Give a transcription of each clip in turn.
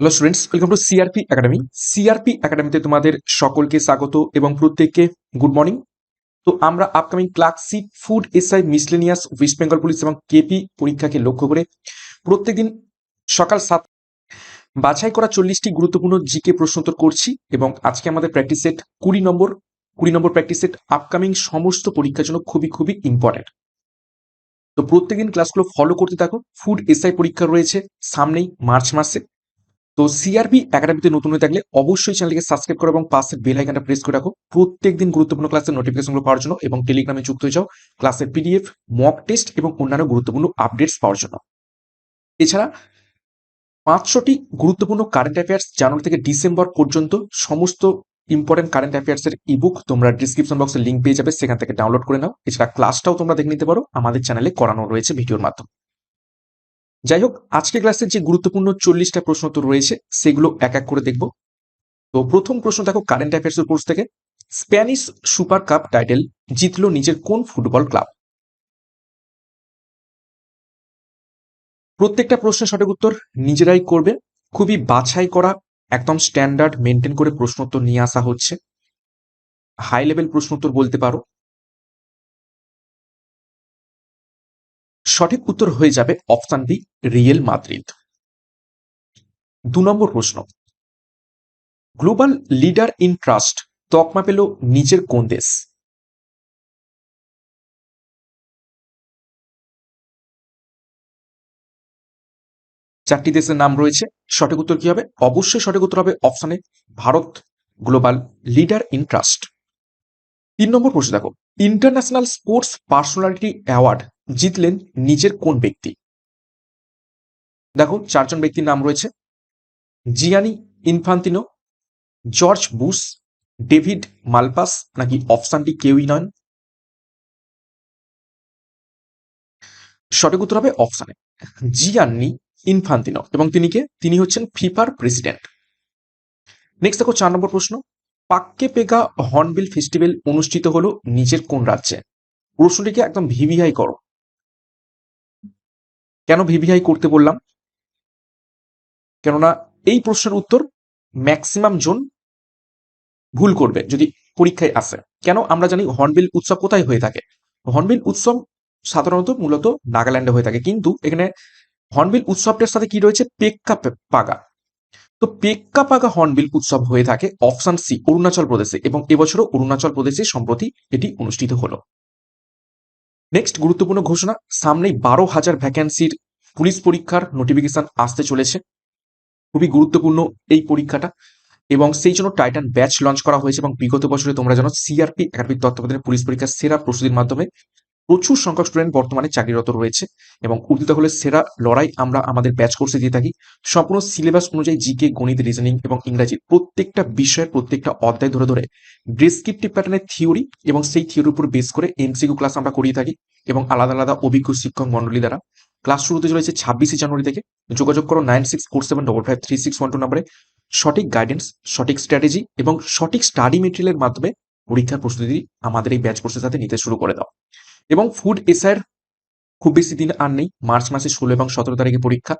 Hello students welcome to CRP academy CRP একাডেমিতে তোমাদের সকলকে স্বাগত এবং প্রত্যেককে গুড মর্নিং তো আমরা upcoming clerkship food SI miscellaneous West Bengal police এবং কেপি পরীক্ষাকে লক্ষ্য করে প্রত্যেকদিন সকাল সাত বাছাই করা চল্লিশটি গুরুত্বপূর্ণ জিকে প্রশ্নোত্তর করছি এবং আজকে আমাদের প্র্যাকটিস সেট কুড়ি নম্বর কুড়ি নম্বর প্র্যাকটিস সেট আপকামিং সমস্ত পরীক্ষার জন্য খুবই খুবই ইম্পর্টেন্ট তো প্রত্যেকদিন ক্লাসগুলো ফলো করতে থাকো। ফুড এসআই পরীক্ষা রয়েছে সামনেই মার্চ মাসে। তো সিআরপি একাডেমিতে নতুন হয়ে থাকলে অবশ্যই চ্যানেলকে সাবস্ক্রাইব করো এবং পাশের বেল আইকনটা প্রেস করে রাখো। প্রত্যেকদিন গুরুত্বপূর্ণ ক্লাসের নোটিফিকেশনগুলো পাওয়ার জন্য এবং টেলিগ্রামে যুক্ত হয়ে যাও। ক্লাসের পিডিএফ মক টেস্ট এবং অন্যান্য গুরুত্বপূর্ণ আপডেটস পাওয়ার জন্য। এছাড়া পাঁচশোটি গুরুত্বপূর্ণ কারেন্ট অ্যাফেয়ার্স জানুয়ারি থেকে ডিসেম্বর পর্যন্ত সমস্ত ইম্পর্টেন্ট কারেন্ট অ্যাফেয়ার্সের ইবুক তোমরা ডিসক্রিপশন বক্সে লিঙ্ক পেয়ে যাবে, সেখান থেকে ডাউনলোড করে নাও। এছাড়া ক্লাসটাও তোমরা দেখে নিতে পারো। আমাদের চ্যানেলে করানো রয়েছে ভিডিওর মাধ্যমে। যাই হোক আজকে ক্লাসের যে গুরুত্বপূর্ণ চল্লিশটা প্রশ্ন তো রয়েছে, সেগুলো এক এক করে দেখব। তো প্রথম প্রশ্ন দেখো কারেন্ট অ্যাফেয়ার্স কোর্স থেকে। স্প্যানিশ সুপার কাপ টাইটেল জিতলো নিজের কোন ফুটবল ক্লাব প্রত্যেকটা প্রশ্নের সঠিক উত্তর নিজেরাই করবে। খুবই বাছাই করা, একদম স্ট্যান্ডার্ড মেনটেন করে প্রশ্নোত্তর নিয়ে আসা হচ্ছে। হাই লেভেল প্রশ্নোত্তর বলতে পারো। সঠিক উত্তর হয়ে যাবে অপশান বি, রিয়েল মাদ্রিদ। দু নম্বর প্রশ্ন। গ্লোবাল লিডার ইন ট্রাস্ট তকমা পেল নিজের কোন দেশ? চারটি দেশের নাম রয়েছে। সঠিক উত্তর কি হবে? অবশ্যই সঠিক উত্তর হবে অপশানে Bharat, global leader in trust. তিন নম্বর প্রশ্ন দেখো। ইন্টারন্যাশনাল স্পোর্টস পার্সোনালিটি অ্যাওয়ার্ড জিতলেন নিজের কোন ব্যক্তি? দেখো চারজন ব্যক্তির নাম রয়েছে। Gianni Infantino, George Bush David Malpass, নাকি অপশানটি কেউই নয় সঠিক উত্তর হবে অপশানে জিয়ান্নি ইনফান্তিনো, এবং তিনি কে? তিনি হচ্ছেন ফিফার প্রেসিডেন্ট। নেক্সট দেখো, চার নম্বর প্রশ্ন। পাক্কে পেগা হর্নবিল ফেস্টিভ্যাল অনুষ্ঠিত হলো নিজের কোন রাজ্যে? প্রশ্নটিকে একদম ভিভিআই করো। কেন ভিভিআই করতে বললাম? কেননা এই প্রশ্নের উত্তর ম্যাক্সিমাম জন ভুল করবে যদি পরীক্ষায় আসে। কেন আমরা জানি হর্নবিল উৎসব কোথায় হয়ে থাকে? হর্নবিল উৎসব সাধারণত মূলত নাগাল্যান্ডে হয়ে থাকে। কিন্তু এখানে হর্নবিল উৎসবটার সাথে কি রয়েছে? পেক্কা পাগা তো পেক্কা পাগা হর্নবিল উৎসব হয়ে থাকে অপশন সি অরুণাচল প্রদেশে এবং এবছরও অরুণাচল প্রদেশে সম্প্রতি এটি অনুষ্ঠিত হলো। নেক্সট গুরুত্বপূর্ণ ঘোষণা, সামনেই বারো হাজার ভ্যাকেন্সির পুলিশ পরীক্ষার নোটিফিকেশন আসতে চলেছে। খুবই গুরুত্বপূর্ণ এই পরীক্ষাটা এবং সেই জন্য টাইটান ব্যাচ লঞ্চ করা হয়েছে এবং বিগত বছরে তোমরা জানো সিআরপি একাডেমিক তত্ত্বাবধানে পুলিশ পরীক্ষার সেরা প্রস্তুতির মাধ্যমে প্রচুর সংখ্যক স্টুডেন্ট বর্তমানে চাকরিরত রয়েছে এবং উর্দিত হলে সেরা লড়াই আমরা আমাদের ব্যাচ কোর্সে দিয়ে থাকি। সম্পূর্ণ সিলেবাস অনুযায়ী জিকে গণিত রিজনিং এবং ইংরাজির প্রত্যেকটা বিষয়ের প্রত্যেকটা অধ্যায় ধরে ধরে ডেসক্রিপটিভ প্যাটার্নের থিওরি এবং সেই থিওরির উপর বেস করে এমসিকিউ ক্লাস আমরা করিয়ে থাকি এবং আলাদা আলাদা অভিজ্ঞ শিক্ষক মন্ডলী দ্বারা। ক্লাস শুরু হতে চলেছে ছাব্বিশে জানুয়ারি থেকে। যোগাযোগ করো nine six four seven double five three six one two নম্বরে সঠিক গাইডেন্স সঠিক স্ট্র্যাটেজি এবং সঠিক স্টাডি মেটেরিয়ালের মাধ্যমে পরীক্ষার প্রস্তুতি আমাদের এই ব্যাচ কোর্সের সাথে নিতে শুরু করে দাও। এবং ফুড এসআইয়ের খুব বেশি দিন আর নেই। মার্চ মাসে ষোলো এবং সতেরো তারিখে পরীক্ষা।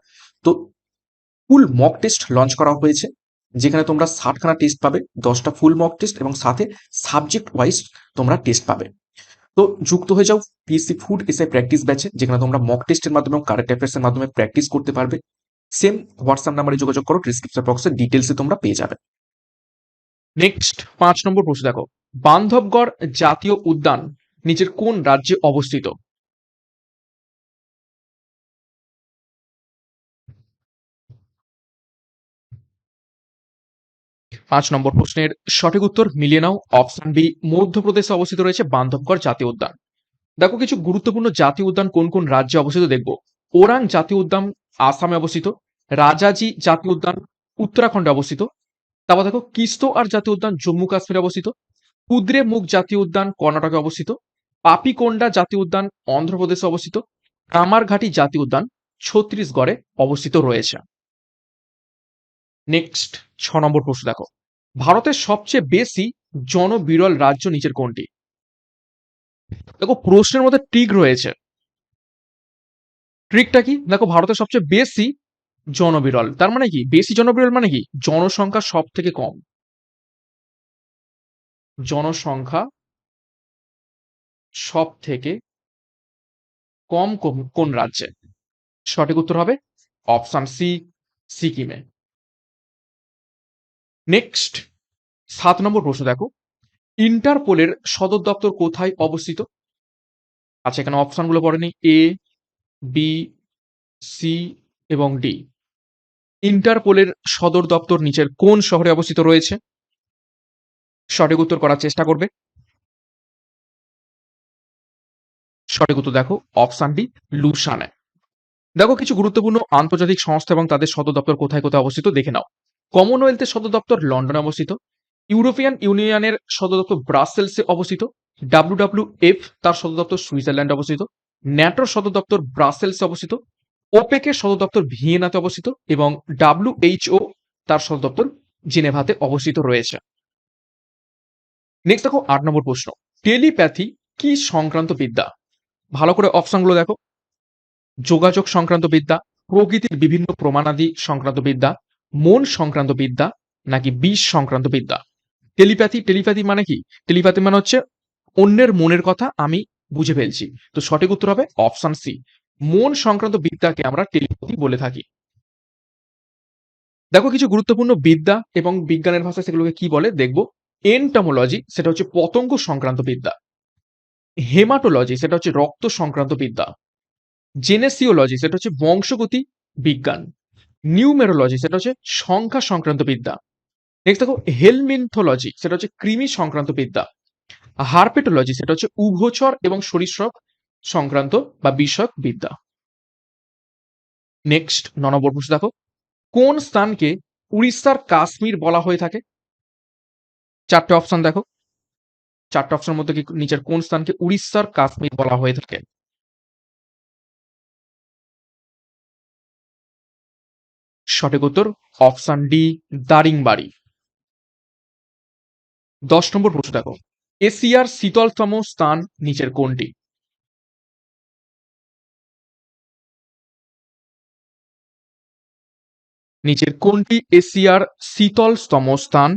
তো ফুল মক টেস্ট লঞ্চ করা হয়েছে, যেখানে তোমরা ষাটখানা টেস্ট পাবে, দশটা ফুল মক টেস্ট এবং সাথে সাবজেক্ট ওয়াইজ তোমরা টেস্ট পাবে। তো যুক্ত হয়ে যাও পিএসসি ফুড এসআই প্র্যাকটিস ব্যাচে যেখানে তোমরা মক টেস্টের মাধ্যমে কারেন্ট অ্যাফেয়ার্সের মাধ্যমে প্র্যাকটিস করতে পারবে। সেম হোয়াটসঅ্যাপ নাম্বারে যোগাযোগ করো ডিসক্রিপশন বক্সে ডিটেলসে তোমরা পেয়ে যাবে। নেক্সট পাঁচ নম্বর প্রশ্ন দেখো। বান্ধবগড় জাতীয় উদ্যান নিচের কোন রাজ্যে অবস্থিত? পাঁচ নম্বর প্রশ্নের সঠিক উত্তর মিলিয়ে নাও। অপশন বি, মধ্যপ্রদেশে অবস্থিত রয়েছে বান্ধবগড় জাতীয় উদ্যান। দেখো কিছু গুরুত্বপূর্ণ জাতীয় উদ্যান কোন কোন রাজ্যে অবস্থিত দেখব। ওরাং জাতীয় উদ্যান আসামে অবস্থিত, রাজাজি জাতীয় উদ্যান উত্তরাখণ্ডে অবস্থিত, তারপর দেখো কিস্তো আর জাতীয় উদ্যান জম্মু কাশ্মীরে অবস্থিত কুদ্রে মুখ জাতীয় উদ্যান কর্ণাটকে অবস্থিত পাপিকোন্ডা জাতীয় উদ্যান অন্ধ্রপ্রদেশে অবস্থিত। কামারঘাটি জাতীয় উদ্যান ছত্তিশগড়ে অবস্থিত রয়েছে। নেক্সট ছ নম্বর প্রশ্ন দেখো। ভারতের সবচেয়ে বেশি জনবিরল রাজ্য নিচের কোনটি? দেখো, প্রশ্নের মধ্যে ট্রিক রয়েছে। ট্রিকটা কি? দেখো, ভারতের সবচেয়ে বেশি জনবিরল। তার মানে কি? বেশি জনবিরল মানে কি? জনসংখ্যা সব থেকে কম। জনসংখ্যা সব থেকে কম কোন- রাজ্যে? সঠিক উত্তর হবে অপশন সি, সিকিমে। নেক্সট, সাত নম্বর প্রশ্ন দেখো। ইন্টারপোলের সদর দপ্তর কোথায় অবস্থিত? আচ্ছা এখানে অপশনগুলো পড়েনি এ, বি, সি এবং ডি। ইন্টারপোলের সদর দপ্তর নিচের কোন শহরে অবস্থিত রয়েছে? সঠিক উত্তর করার চেষ্টা করবে সঠিক উত্তর দেখো, অপশন ডি লুসানে দেখো, কিছু গুরুত্বপূর্ণ আন্তর্জাতিক সংস্থা এবং তাদের সদর দপ্তর কোথায় কোথায় অবস্থিত দেখে নাও। কমনওয়েলথের সদর দপ্তর লন্ডনে অবস্থিত। ইউরোপিয়ান ইউনিয়নের সদর দপ্তর ব্রাসেলসে অবস্থিত। ডাব্লিউ এফ তার সদর দপ্তর সুইজারল্যান্ডে অবস্থিত। ন্যাটোর সদর দপ্তর ব্রাসেলসে অবস্থিত। ওপেকের সদর দপ্তর ভিয়েনাতে অবস্থিত এবং ডাব্লিউএইচও তার সদর দপ্তর জেনেভাতে অবস্থিত রয়েছে। নেক্সট দেখো, আট নম্বর প্রশ্ন। টেলিপ্যাথি কি সংক্রান্ত বিদ্যা? ভালো করে অপশনগুলো দেখো। যোগাযোগ সংক্রান্ত বিদ্যা, প্রকৃতির বিভিন্ন প্রমাণাদি সংক্রান্ত বিদ্যা, মন সংক্রান্ত বিদ্যা, নাকি বিষ সংক্রান্ত বিদ্যা। টেলিপ্যাথি টেলিপ্যাথি মানে কি? টেলিপ্যাথি মানে হচ্ছে অন্যের মনের কথা আমি বুঝে ফেলছি। তো সঠিক উত্তর হবে অপশন সি মন সংক্রান্ত বিদ্যাকে আমরা টেলিপ্যাথি বলে থাকি। দেখো কিছু গুরুত্বপূর্ণ বিদ্যা এবং বিজ্ঞানের ভাষায় সেগুলোকে কি বলে? দেখব। এন্টামোলজি সেটা হচ্ছে পতঙ্গ সংক্রান্ত বিদ্যা। হেমাটোলজি, সেটা হচ্ছে রক্ত সংক্রান্ত বিদ্যা। জেনেসিওলজি, সেটা হচ্ছে বংশগতি বিজ্ঞান। নিউমেরোলজি, সেটা হচ্ছে সংখ্যা সংক্রান্ত বিদ্যা। নেক্সট দেখো, হেলমিনথোলজি, সেটা হচ্ছে কৃমি সংক্রান্ত বিদ্যা। হার্পেটোলজি, সেটা হচ্ছে উভচর এবং সরীসৃপ সংক্রান্ত বা বিষয়ক বিদ্যা। নেক্সট, ন নম্বর প্রশ্ন দেখো। কোন স্থানকে উড়িষ্যার কাশ্মীর বলা হয়ে থাকে? চারটে অপশন দেখো। চারটে অপশনের মধ্যে নিচের কোন স্থানকে উড়িষ্যার কাশ্মীর বলা হয়ে থাকে? সঠিক উত্তর অপশন ডি, দারিংবাড়ি। দশ নম্বর প্রশ্ন দেখো। এশিয়ার শীতলতম স্থান নিচের কোনটি? নিচের কোনটি এশিয়ার শীতলতম স্থান?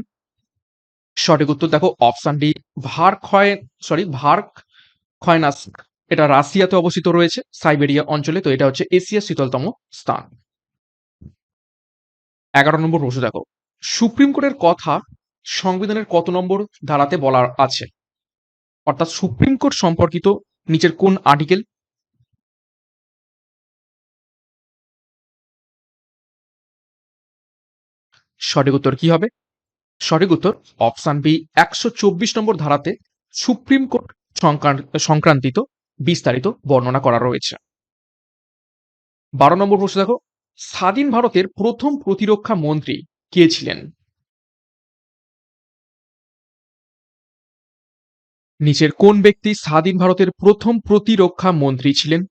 সঠিক উত্তর দেখো অপশন ডি ভার ক্ষয় সরি ভার ক্ষয়নাস্ক এটা রাশিয়াতে অবস্থিত রয়েছে, সাইবেরিয়া অঞ্চলে, তো এটা হচ্ছে এশিয়ার শীতলতম স্থান। এগারো নম্বর প্রশ্ন দেখো, সুপ্রিম কোর্টের কথা সংবিধানের কত নম্বর ধারাতে বলা আছে? অর্থাৎ সুপ্রিম কোর্ট সম্পর্কিত নিচের কোন আর্টিকেল সঠিক উত্তর কি হবে? সঠিক উত্তর, অপশন বি, একশো চব্বিশ নম্বর ধারাতে সুপ্রিম কোর্ট সংক্রান্ত- সংক্রান্তিত বিস্তারিত বর্ণনা করা রয়েছে। বারো নম্বর প্রশ্ন দেখো, স্বাধীন ভারতের প্রথম প্রতিরক্ষা মন্ত্রী কে ছিলেন? নিচের কোন ব্যক্তি স্বাধীন ভারতের প্রথম প্রতিরক্ষা মন্ত্রী ছিলেন?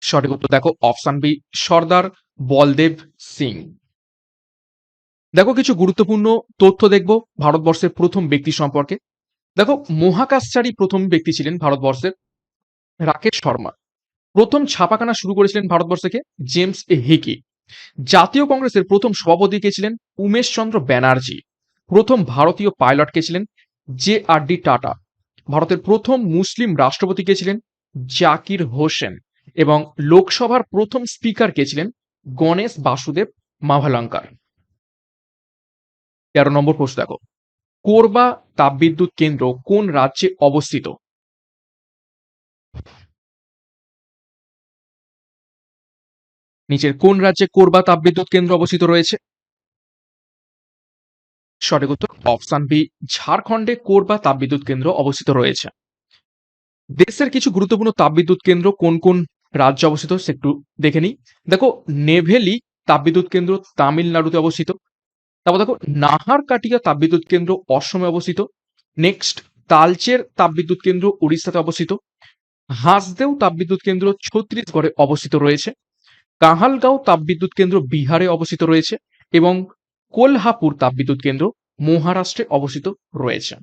সঠিক উত্তর দেখো, অপশন বি, সর্দার বলদেব সিং। দেখো কিছু গুরুত্বপূর্ণ তথ্য দেখব ভারতবর্ষের প্রথম ব্যক্তি সম্পর্কে। দেখো মহাকাশচারী প্রথম ব্যক্তি ছিলেন ভারতবর্ষের রাকেশ শর্মা। প্রথম ছাপাখানা শুরু করেছিলেন ভারতবর্ষ থেকে জেমস এ হিকি। জাতীয় কংগ্রেসের প্রথম সভাপতি কে ছিলেন উমেশ চন্দ্র ব্যানার্জি। প্রথম ভারতীয় পাইলট কে ছিলেন জে আর ডি টাটা। ভারতের প্রথম মুসলিম রাষ্ট্রপতি কে ছিলেন জাকির হোসেন এবং লোকসভার প্রথম স্পিকার কে ছিলেন গণেশ বাসুদেব মাভালঙ্কার। তেরো নম্বর প্রশ্ন দেখো। কোরবা তাপবিদ্যুৎ কেন্দ্র কোন রাজ্যে অবস্থিত? নিচের কোন রাজ্যে কোরবা তাপবিদ্যুৎ কেন্দ্র অবস্থিত রয়েছে? সঠিক উত্তর অপশন বি, ঝাড়খণ্ডে কোরবা তাপবিদ্যুৎ কেন্দ্র অবস্থিত রয়েছে। দেশের কিছু গুরুত্বপূর্ণ তাপবিদ্যুৎ কেন্দ্র কোন কোন রাজ্যে অবস্থিত? সে একটু দেখে নিই। দেখো, নেভেলি তাপবিদ্যুৎ কেন্দ্র তামিলনাড়ুতে অবস্থিত। তারপর দেখো, নাহার কাটিয়া তাপবিদ্যুৎ কেন্দ্র অসমে অবস্থিত। নেক্সট তালচের তাপবিদ্যুৎ কেন্দ্র উড়িষ্যাতে অবস্থিত। হাঁসদেও তাপবিদ্যুৎ কেন্দ্র ছত্তিশগড়ে অবস্থিত রয়েছে। কাহালগাঁও তাপবিদ্যুৎ কেন্দ্র বিহারে অবস্থিত রয়েছে এবং কোলহাপুর তাপবিদ্যুৎ কেন্দ্র মহারাষ্ট্রে অবস্থিত রয়েছে।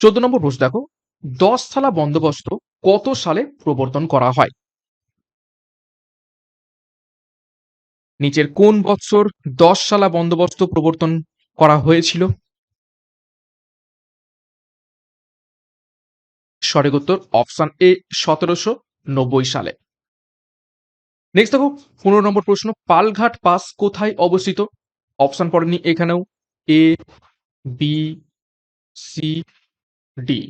চোদ্দ নম্বর প্রশ্ন দেখো দশ থালা বন্দোবস্ত কত সালে প্রবর্তন করা হয়? নিচের কোন বৎসর দশ সালা বন্দোবস্ত প্রবর্তন করা হয়েছিল? সঠিক উত্তর অপশন এ, সতেরোশো নব্বই সালে। নেক্সট দেখো, পনেরো নম্বর প্রশ্ন, পালঘাট পাস কোথায় অবস্থিত? অপশন পড়েনি এখানেও, এ, বি, সি, ডি।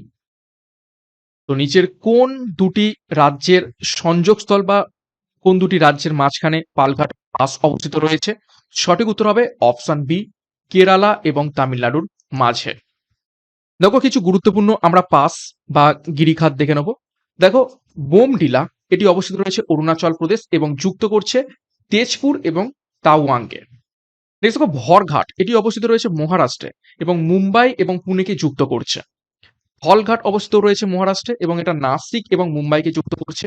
তো নিচের কোন দুটি রাজ্যের সংযোগস্থল বা কোন দুটি রাজ্যের মাঝখানে পালঘাট পাস অবস্থিত রয়েছে। সঠিক উত্তর হবে অপশন বি কেরালা এবং তামিলনাড়ুর মাঝে। দেখো, কিছু গুরুত্বপূর্ণ আমরা পাস বা গিরিখাত দেখে নেব। দেখো, বোমডিলা, এটি অবস্থিত রয়েছে অরুণাচল প্রদেশ এবং যুক্ত করছে তেজপুর এবং তাওয়াংকে। নেক্সট দেখো, ভরঘাট, এটি অবস্থিত রয়েছে মহারাষ্ট্রে এবং মুম্বাই এবং পুনেকে যুক্ত করছে। ফলঘাট অবস্থিত রয়েছে মহারাষ্ট্রে এবং এটা নাসিক এবং মুম্বাইকে যুক্ত করছে।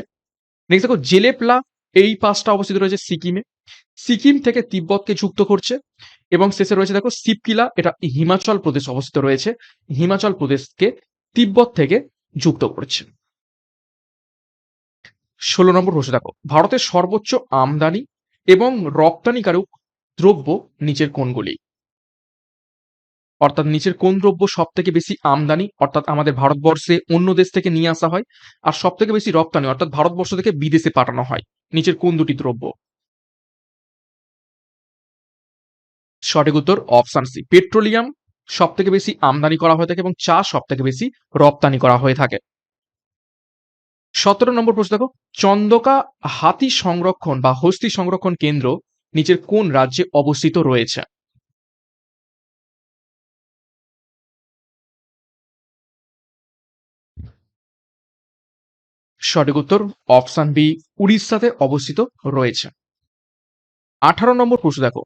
নেক্সট দেখো, জেলেপলা এই পাসটা অবস্থিত রয়েছে সিকিমে। সিকিম থেকে তিব্বতকে যুক্ত করছে এবং শেষে রয়েছে দেখো সিপকিলা, এটা হিমাচল প্রদেশ অবস্থিত রয়েছে। হিমাচল প্রদেশকে তিব্বত থেকে যুক্ত করছে। ষোলো নম্বর প্রশ্ন দেখো, ভারতের সর্বোচ্চ আমদানি এবং রপ্তানিকারক দ্রব্য নিচের কোনগুলি? অর্থাৎ নিচের কোন দ্রব্য সব থেকে বেশি আমদানি, অর্থাৎ আমাদের ভারতবর্ষে অন্য দেশ থেকে নিয়ে আসা হয়, আর সব থেকে বেশি রপ্তানি, অর্থাৎ ভারতবর্ষ থেকে বিদেশে পাঠানো হয়, নিচের কোন দুটি দ্রব্য? সঠিক উত্তর অপশান সি, পেট্রোলিয়াম সব থেকে বেশি আমদানি করা হয়ে থাকে এবং চা সব থেকে বেশি রপ্তানি করা হয়ে থাকে। সতেরো নম্বর প্রশ্ন দেখো চন্দকা হাতি সংরক্ষণ বা হস্তি সংরক্ষণ কেন্দ্র নিচের কোন রাজ্যে অবস্থিত রয়েছে? সঠিক উত্তর অপশন বি, উড়িষ্যাতে অবস্থিত রয়েছে। আঠারো নম্বর প্রশ্ন দেখো।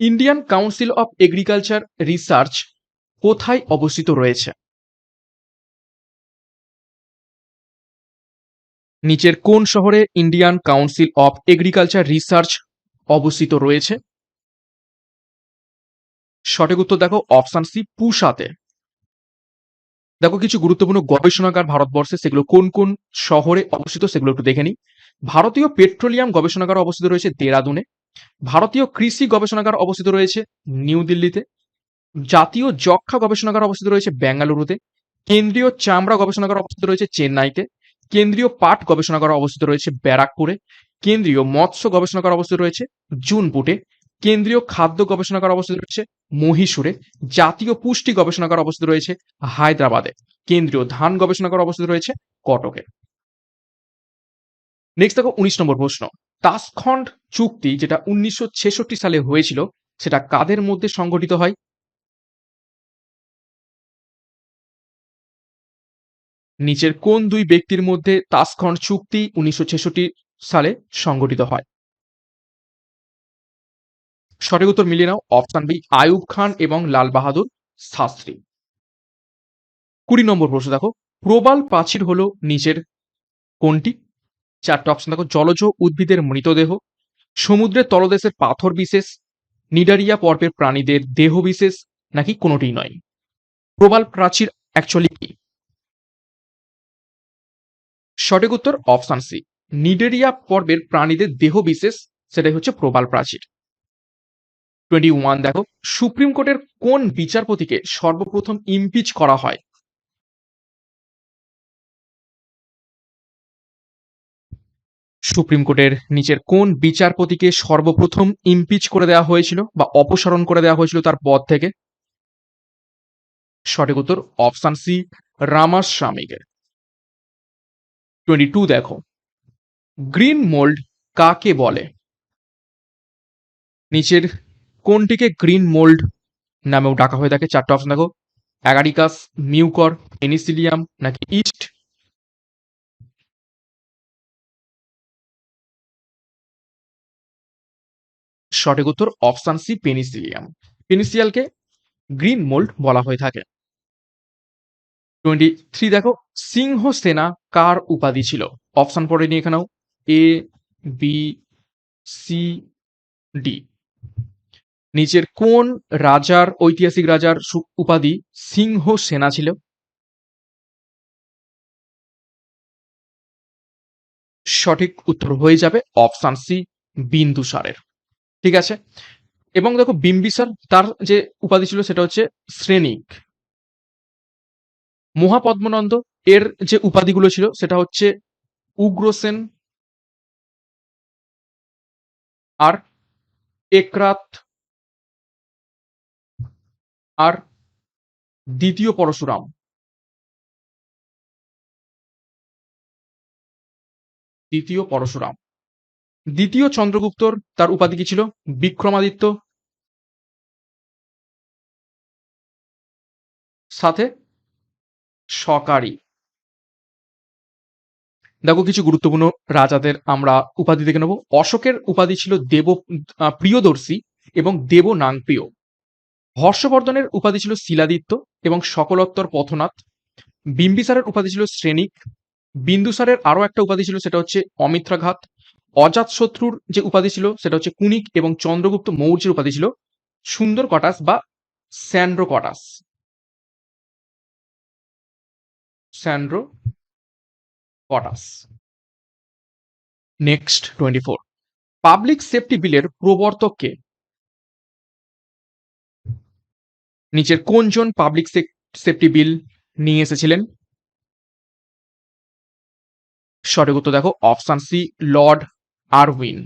Indian council of agriculture research কোথায় অবস্থিত রয়েছে? নিচের কোন শহরে Indian council of agriculture research অবস্থিত রয়েছে? সঠিক উত্তর দেখো অপশান সি পুসাতে দেখো, কিছু গুরুত্বপূর্ণ গবেষণাগার ভারতবর্ষে, সেগুলো কোন কোন শহরে অবস্থিত সেগুলো একটু দেখে নিই। ভারতীয় পেট্রোলিয়াম গবেষণাগার অবস্থিত রয়েছে দেরাদুনে। ভারতীয় কৃষি গবেষণাগার অবস্থিত রয়েছে নিউ দিল্লিতে। জাতীয় যক্ষা গবেষণাগার অবস্থিত রয়েছে বেঙ্গালুরুতে। কেন্দ্রীয় চামড়া গবেষণাগার অবস্থিত রয়েছে চেন্নাইতে। কেন্দ্রীয় পাট গবেষণাগার অবস্থিত রয়েছে ব্যারাকপুরে। কেন্দ্রীয় মৎস্য গবেষণাগার অবস্থিত রয়েছে জুনপুটে। কেন্দ্রীয় খাদ্য গবেষণাগার অবস্থিত রয়েছে মহীশূরে, জাতীয় পুষ্টি গবেষণাগার অবস্থিত রয়েছে হায়দ্রাবাদে, কেন্দ্রীয় ধান গবেষণাগার অবস্থিত রয়েছে কটকে। নেক্সট দেখো উনিশ নম্বর প্রশ্ন। তাসখন্ড চুক্তি যেটা উনিশশো ছেষট্টি সালে হয়েছিল, সেটা কাদের মধ্যে সংগঠিত হয়? নিচের কোন দুই ব্যক্তির মধ্যে তাসখন্ড চুক্তি উনিশশো ছেষট্টি সালে সংগঠিত হয়? সঠিক উত্তর মিলিয়ে নাও অপশন বি আয়ুব খান এবং লাল বাহাদুর শাস্ত্রী। কুড়ি নম্বর প্রশ্ন দেখো, প্রবাল প্রাচীর হলো নিচের কোনটি? চারটে অপশন দেখো, জলজ উদ্ভিদের মৃতদেহ সমুদ্রের তলদেশের পাথর বিশেষ, নিডারিয়া পর্বের প্রাণীদের দেহ বিশেষ, নাকি কোনোটিই নয়? প্রবাল প্রাচীর অ্যাকচুয়ালি কি? সঠিক উত্তর অপশন সি নিডেরিয়া পর্বের প্রাণীদের দেহ বিশেষ, সেটাই হচ্ছে প্রবাল প্রাচীর টোয়েন্টি ওয়ান দেখো, সুপ্রিম কোর্টের কোন বিচারপতিকে সর্বপ্রথম ইমপিচ করা হয়? সুপ্রিম কোর্টের নিচের কোন বিচারপতিকে সর্বপ্রথম ইমপিচ করে দেওয়া হয়েছিল বা অপসারণ করে দেওয়া হয়েছিল তার পদ থেকে? সঠিক উত্তর অপশন সি, রামাস্বামীকে। টোয়েন্টি টু দেখো গ্রিন মোল্ড কাকে বলে? নিচের কোনটিকে গ্রিন মোল্ড নামেও ডাকা হয়ে থাকে? চারটা অপশন দেখো। অ্যাগারিকাস, মিউকর পেনিসিলিয়াম নাকি ইস্ট? সঠিক উত্তর অপশান সি পেনিসিলিয়াম। পেনিসিয়ালকে গ্রিন মোল্ড বলা হয়ে থাকে। টোয়েন্টি থ্রি দেখো, সিংহ সেনা কার উপাধি ছিল? অপশন পড়েনি এখানেও। এ বি সি ডি নিচের কোন রাজার, ঐতিহাসিক রাজার উপাধি সিংহ সেনা ছিল? সঠিক উত্তর হয়ে যাবে অপশান সি বিন্দুসারের ঠিক আছে? এবং দেখো বিম্বিসার তার যে উপাধি ছিল সেটা হচ্ছে শ্রেণিক। মহাপদ্মনন্দ, এর যে উপাধিগুলো ছিল সেটা হচ্ছে উগ্রসেন আর একরাত আর দ্বিতীয় পরশুরাম। দ্বিতীয় পরশুরাম। দ্বিতীয় চন্দ্রগুপ্তর তার উপাধি কি ছিল? বিক্রমাদিত্য। সাথে সকারি। দেখো কিছু গুরুত্বপূর্ণ রাজাদের আমরা উপাধি দেখে নেব। অশোকের উপাধি ছিল দেব প্রিয়দর্শী এবং দেব নাংপ্রিয় হর্ষবর্ধনের উপাধি ছিল শিলাদিত্য এবং সকলোত্তর পথনাথ। বিম্বিসারের উপাধি ছিল শ্রেণিক। বিন্দুসারের আরও একটা উপাধি ছিল, সেটা হচ্ছে অমিত্রাঘাত। অজাতশত্রুর যে উপাধি ছিল, সেটা হচ্ছে কুনিক এবং চন্দ্রগুপ্ত মৌর্যের উপাধি ছিল সুন্দর কটাস বা Sandrocottus. Sandrocottus. Next twenty four public safety বিলের প্রবর্তককে নিচের কোনজন পাবলিক সেফটি বিল নিয়ে এসেছিলেন? সঠিক উত্তর দেখো option C Lord Irwin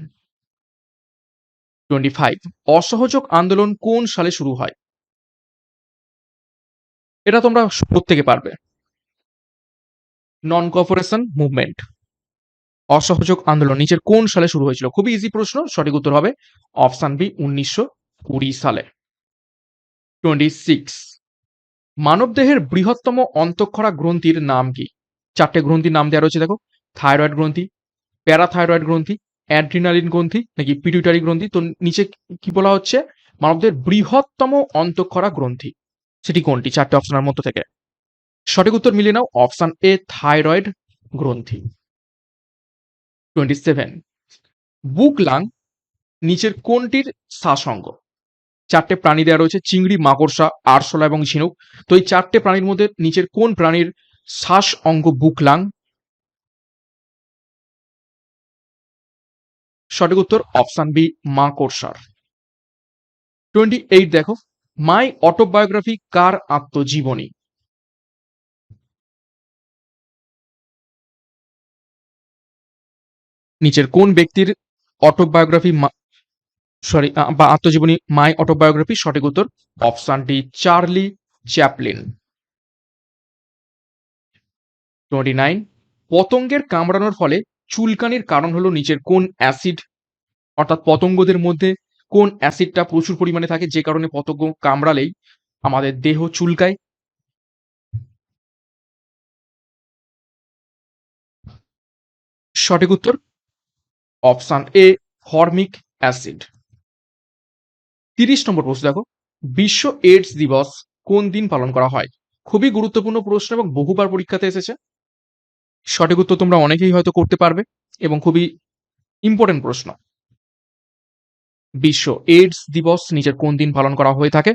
twenty five অসহযোগ আন্দোলন কোন সালে শুরু হয়? এটা তোমরা প্রত্যেকে পারবে। নন কর্পোরেশন মুভমেন্ট অসহযোগ আন্দোলন নিচের কোন সালে শুরু হয়েছিল? খুবই ইজি প্রশ্ন, সঠিক উত্তর হবে অপশন বি উনিশশো কুড়ি সালে। Twenty six. মানবদেহের বৃহত্তম অন্তঃক্ষরা গ্রন্থির নাম কি? চারটে গ্রন্থির নাম দেওয়া রয়েছে, দেখো। থাইরয়েড গ্রন্থি, প্যারাথাইরয়েড গ্রন্থি, অ্যাড্রিনালিন গ্রন্থি, নাকি পিটুইটারি গ্রন্থি। তো নিচে কি বলা হচ্ছে? মানবদের বৃহত্তম অন্তঃক্ষরা গ্রন্থি। সেটি কোনটি? চারটে অপশনের মধ্যে থেকে। সঠিক উত্তর মিলিয়ে নাও অপশন এ থাইরয়েড গ্রন্থি। Twenty seven. বুকলাং, নিচের কোনটির সাসঙ্গ চারটে প্রাণী দেওয়া রয়েছে, চিংড়ি, মাকড়সা, আরশোলা এবং ঝিনুক। তো এই চারটে প্রাণীর মধ্যে নিচের কোন প্রাণীর শ্বাস অঙ্গ বুকলাং? সঠিক উত্তর অপশন বি, মাকড়সার। টোয়েন্টি এইট দেখো, মাই অটোবায়োগ্রাফি কার আত্মজীবনী? নিচের কোন ব্যক্তির অটোবায়োগ্রাফি সরি বা আত্মজীবনী মাই অটোবায়োগ্রাফি সঠিক উত্তর option D Charlie Chaplin twenty nine পতঙ্গের কামড়ানোর ফলে চুলকানির কারণ হলো নিচের কোন অ্যাসিড? অর্থাৎ পতঙ্গদের মধ্যে কোন অ্যাসিডটা প্রচুর পরিমাণে থাকে, যে কারণে পতঙ্গ কামড়ালেই আমাদের দেহ চুলকায়? সঠিক উত্তর অপশন এ ফর্মিক অ্যাসিড তিরিশ নম্বর প্রশ্ন, দেখো। বিশ্ব এইডস দিবস কোন দিন পালন করা হয়? খুবই গুরুত্বপূর্ণ প্রশ্ন এবং বহুবার পরীক্ষাতে এসেছে। সঠিক উত্তর তোমরা অনেকেই হয়তো করতে পারবে এবং খুবই ইম্পর্টেন্ট প্রশ্ন। বিশ্ব এইডস দিবস নিজের কোন দিন পালন করা হয়ে থাকে?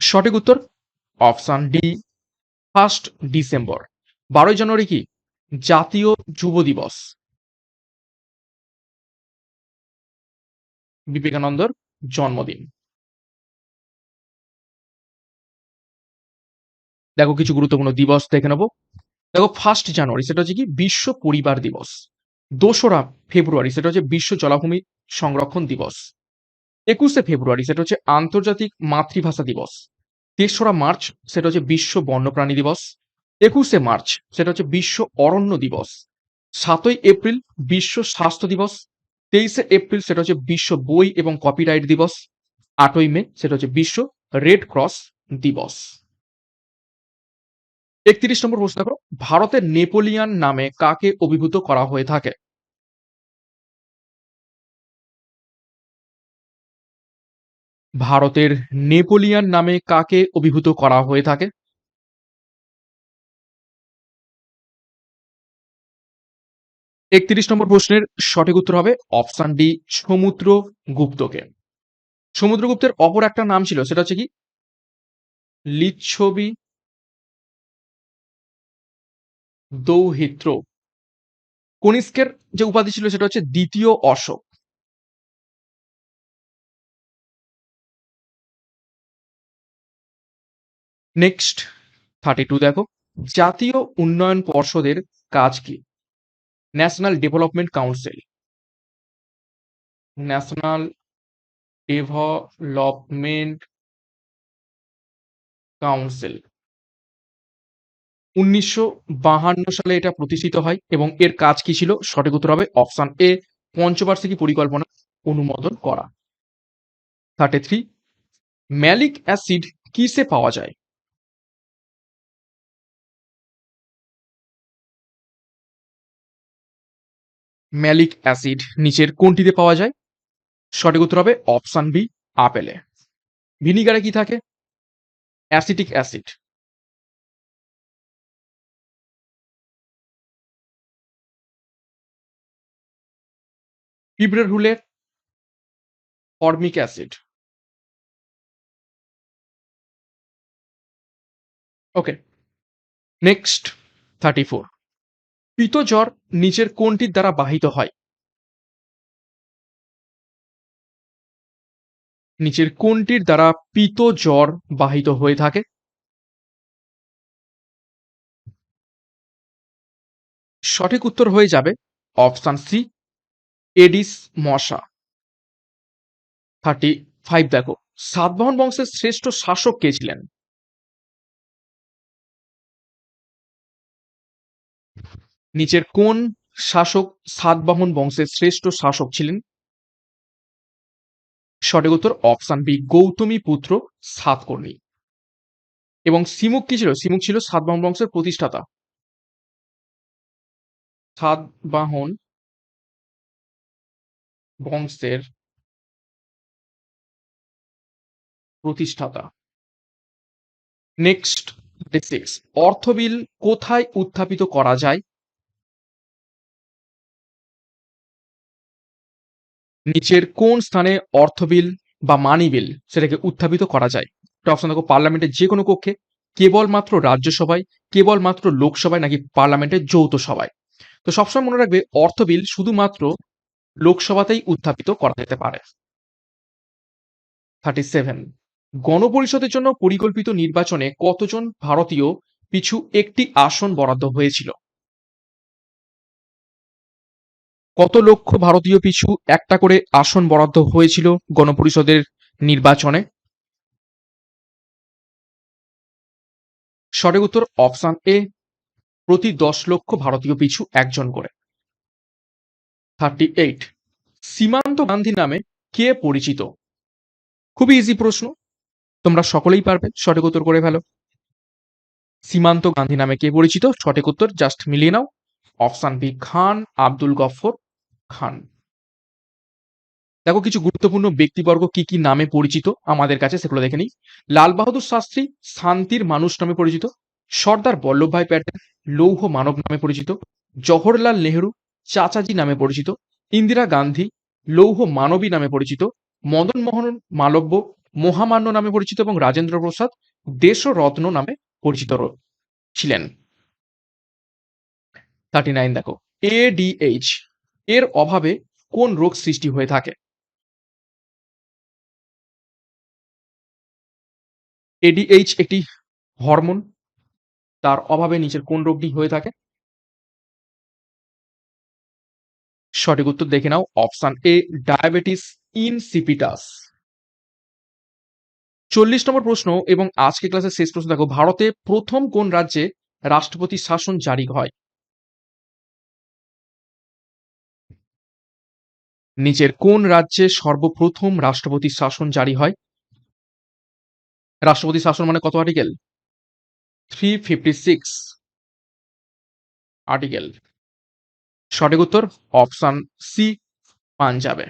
সঠিক উত্তর অপশন ডি ফার্স্ট ডিসেম্বর বারোই জানুয়ারি কি? জাতীয় যুব দিবস। বিবেকানন্দর জন্মদিন। দেখো কিছু গুরুত্বপূর্ণ দিবস দেখে নেব। দেখো ফার্স্ট জানুয়ারি, সেটা হচ্ছে কি বিশ্ব পরিবার দিবস। দোসরা ফেব্রুয়ারি, সেটা হচ্ছে বিশ্ব জলাভূমি সংরক্ষণ দিবস। একুশে ফেব্রুয়ারি, সেটা হচ্ছে আন্তর্জাতিক মাতৃভাষা দিবস। তেসরা মার্চ, সেটা হচ্ছে বিশ্ব বন্যপ্রাণী দিবস। একুশে মার্চ, সেটা হচ্ছে বিশ্ব অরণ্য দিবস। সাতই এপ্রিল, বিশ্ব স্বাস্থ্য দিবস। তেইশে এপ্রিল সেটা হচ্ছে বিশ্ব বই এবং কপিরাইট দিবস। আটই মে সেটা হচ্ছে বিশ্ব রেড ক্রস দিবস। একত্রিশ নম্বর প্রশ্ন দেখো, ভারতের নেপোলিয়ান নামে কাকে অভিভূত করা হয়ে থাকে? ভারতের নেপোলিয়ান নামে কাকে অভিভূত করা হয়ে থাকে? একত্রিশ নম্বর প্রশ্নের সঠিক উত্তর হবে অপশন ডি সমুদ্র গুপ্তকে সমুদ্রগুপ্তের অপর একটা নাম ছিল, সেটা হচ্ছে কি? লিচ্ছবি দৌহিত্র। কনিষ্কের যে উপাধি ছিল, সেটা হচ্ছে দ্বিতীয় অশোক। নেক্সট, থার্টি টু দেখো। জাতীয় উন্নয়ন পর্ষদের কাজ কি? National Development Council National Development Council উনিশশো সালে এটা প্রতিষ্ঠিত হয় এবং এর কাজ কি ছিল? সঠিক উত্তর হবে অপশন এ, পঞ্চবার্ষিকী পরিকল্পনা অনুমোদন করা। থার্টি থ্রি ম্যালিক অ্যাসিড কিসে পাওয়া যায়? ম্যালিক অ্যাসিড নিচের কোনটিতে পাওয়া যায়? সঠিক উত্তর হবে অপশন বি, আপেলে। ভিনিগারে কি থাকে? Acetic acid. পিঁপড়ের হুলে formic acid. Okay, next, thirty four. পিতজ্বর নিচের কোনটির দ্বারা বাহিত হয়। নিচের কোনটির দ্বারা পিত জ্বর বাহিত হয়ে থাকে। সঠিক উত্তর হয়ে যাবে অপশান সি, এডিস মশা। থার্টি ফাইভ দেখো সাতবাহন বংশের শ্রেষ্ঠ শাসক কে ছিলেন? নিচের কোন শাসক সাতবাহন বংশের শ্রেষ্ঠ শাসক ছিলেন? সঠিক উত্তর অপশান বি, গৌতমী পুত্র সাতকর্ণী। এবং সিমুক কি ছিল? সিমুক ছিল সাতবাহন বংশের প্রতিষ্ঠাতা। সাতবাহন বংশের প্রতিষ্ঠাতা। নেক্সট অর্থবিল কোথায় উত্থাপিত করা যায়? নিচের কোন স্থানে অর্থ বিল বা মানি বিল সেটাকে উত্থাপিত করা যায়? একটা অপশন দেখো, পার্লামেন্টের যে কোনো কক্ষে, কেবলমাত্র রাজ্যসভায়, কেবলমাত্র লোকসভায় নাকি পার্লামেন্টের যৌথ সভায়? তো সবসময় মনে রাখবে, অর্থ বিল শুধুমাত্র লোকসভাতেই উত্থাপিত করা যেতে পারে। থার্টি সেভেন গণপরিষদের জন্য পরিকল্পিত নির্বাচনে কতজন ভারতীয় পিছু একটি আসন বরাদ্দ হয়েছিল? কত লক্ষ ভারতীয় পিছু একটা করে আসন বরাদ্দ হয়েছিল গণপরিষদের নির্বাচনে? সঠিক উত্তর অপশান এ, প্রতি দশ লক্ষ ভারতীয় পিছু একজন করে। থার্টি এইট, সীমান্ত গান্ধী নামে কে পরিচিত? খুবই ইজি প্রশ্ন। তোমরা সকলেই পারবে সঠিক উত্তর করে ফেলো। সীমান্ত গান্ধী নামে কে পরিচিত? সঠিক উত্তর জাস্ট মিলিয়ে নাও। Option B, Khan, Abdul Gaffar Khan. দেখো কিছু গুরুত্বপূর্ণ ব্যক্তিবর্গ কি কি নামে পরিচিত আমাদের কাছে সেগুলো দেখে নিই। লাল বাহাদুর শাস্ত্রী, শান্তির মানুষ নামে পরিচিত, সর্দার বল্লভভাই প্যাটেল, লৌহ মানব নামে পরিচিত, জওহরলাল নেহরু, চাচাজি নামে পরিচিত, ইন্দিরা গান্ধী, লৌহ মানবী নামে পরিচিত, মদন মোহন মালব্য, মহামান্য নামে পরিচিত এবং রাজেন্দ্র প্রসাদ, দেশরত্ন নামে পরিচিত ছিলেন। থার্টি নাইন দেখো এডিএইচ এর অভাবে কোন রোগ সৃষ্টি হয়ে থাকে? এডিএইচ একটি হরমোন, তার অভাবে নিচের কোন রোগটি হয়ে থাকে? সঠিক উত্তর দেখে নাও, অপশন এ ডায়াবেটিস ইনসিপিটাস। চল্লিশ নম্বর প্রশ্ন এবং আজকে ক্লাসের শেষ প্রশ্ন দেখো, ভারতে প্রথম কোন রাজ্যে রাষ্ট্রপতি শাসন জারি হয়? নিচের কোন রাজ্যে সর্বপ্রথম রাষ্ট্রপতি শাসন জারি হয়? রাষ্ট্রপতি শাসন মানে কত article three fifty six article সঠিক উত্তর অপশন সি পাঞ্জাবে।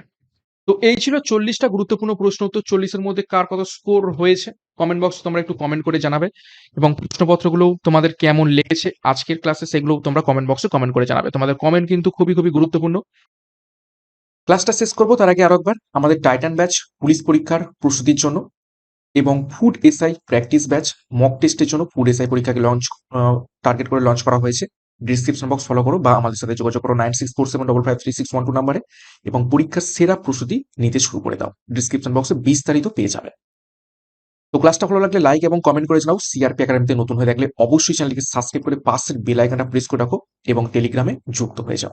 তো এই ছিল চল্লিশটা গুরুত্বপূর্ণ প্রশ্ন, উত্তর চল্লিশের মধ্যে কার কত স্কোর হয়েছে? কমেন্ট বক্স তোমরা একটু কমেন্ট করে জানাবে এবং প্রশ্নপত্রগুলো তোমাদের কেমন লেগেছে আজকের ক্লাসে সেগুলো তোমরা কমেন্ট বক্সে কমেন্ট করে জানাবে। তোমাদের কমেন্ট কিন্তু খুবই খুবই গুরুত্বপূর্ণ। ক্লাসটা শেষ করব, তার আগে আরও একবার আমাদের টাইটান ব্যাচ পুলিশ পরীক্ষার প্রস্তুতির জন্য এবং food SI practice batch mock টেস্টের জন্য ফুড এসআই পরীক্ষাকে লঞ্চ টার্গেট করে লঞ্চ করা হয়েছে। ডিসক্রিপশন বক্স ফলো করো বা আমাদের সাথে যোগাযোগ করো nine six four seven double five three six one two নাম্বারে এবং পরীক্ষার সেরা প্রস্তুতি নিতে শুরু করে দাও। ডিসক্রিপশন বক্সে বিস্তারিত পেয়ে যাবে। তো ক্লাসটা ভালো লাগলে লাইক এবং কমেন্ট করে জানাও। সিআরপি একাডেমিতে নতুন হয়ে থাকলে অবশ্যই চ্যানেলকে সাবস্ক্রাইব করে পাশের বেল আইকনটা প্রেস করে রাখো এবং টেলিগ্রামে যুক্ত হয়ে যাও।